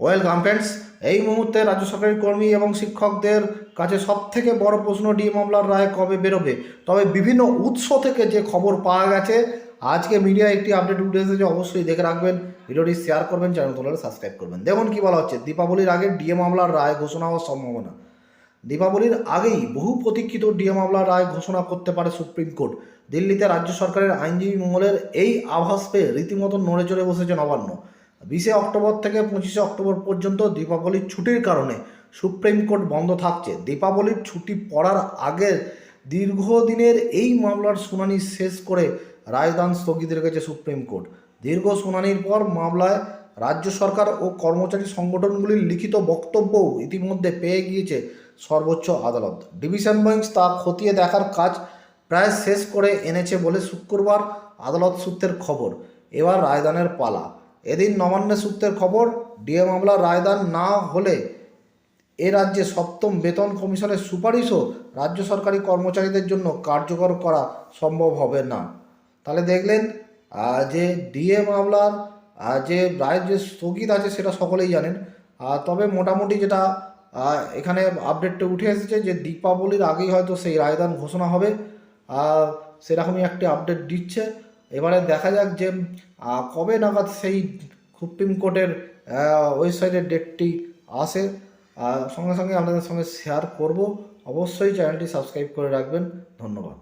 Welcome friends এই মুহূর্তে রাজ্য সরকারি কর্মী এবং শিক্ষকদের কাছে সব থেকে বড় প্রশ্ন, ডি মামলার রায় কবে বেরোবে? তবে বিভিন্ন উৎস থেকে যে খবর পাওয়া গেছে, আজকে মিডিয়া একটি আপডেট উঠে এসেছে, অবশ্যই দেখে রাখবেন। ভিডিওটি শেয়ার করবেন চ্যানেল সাবস্ক্রাইব করবেন। দেখুন কি বলা হচ্ছে, দীপাবলির আগে ডিএ মামলার রায় ঘোষণা হওয়ার সম্ভাবনা। দীপাবলির আগেই বহু প্রতীক্ষিত ডিএ মামলার রায় ঘোষণা করতে পারে সুপ্রিম কোর্ট। দিল্লিতে রাজ্য সরকারের আইনজীবী মহলের এই আভাস পেয়ে রীতিমতো নড়ে চড়ে বসেছে নবান্ন। বিশে অক্টোবর থেকে পঁচিশে অক্টোবর পর্যন্ত দীপাবলির ছুটির কারণে সুপ্রিম কোর্ট বন্ধ থাকছে। দীপাবলির ছুটি পড়ার আগে দীর্ঘদিনের এই মামলার শুনানি শেষ করে রায়দান স্থগিত রেখেছে সুপ্রিম কোর্ট। দীর্ঘ শুনানির পর মামলায় রাজ্য সরকার ও কর্মচারী সংগঠনগুলির লিখিত বক্তব্যও ইতিমধ্যে পেয়ে গিয়েছে সর্বোচ্চ আদালত। ডিভিশন বেঞ্চ তা খতিয়ে দেখার কাজ প্রায় শেষ করে এনেছে বলে শুক্রবার আদালত সূত্রের খবর। এবার রায়দানের পালা। এদিন নবান্ন সূত্রের খবর, ডিএ মামলার রায়দান না হলে এ রাজ্যে সপ্তম বেতন কমিশনের সুপারিশও রাজ্য সরকারি কর্মচারীদের জন্য কার্যকর করা সম্ভব হবে না। তাহলে দেখলেন যে ডিএ মামলার যে রায় যে স্থগিত আছে সেটা সকলেই জানেন। তবে মোটামুটি যেটা এখানে আপডেটটা উঠে এসেছে যে দীপাবলির আগেই হয়তো সেই রায়দান ঘোষণা হবে। সেরকমই একটি আপডেট দিচ্ছে। এবারে দেখা যাক যে কবে নাগাদ সেই সুপ্রিম কোর্টের ওয়েবসাইটের ডেটটি আসে। সঙ্গে সঙ্গে আপনাদের সঙ্গে শেয়ার করব। অবশ্যই চ্যানেলটি সাবস্ক্রাইব করে রাখবেন। ধন্যবাদ।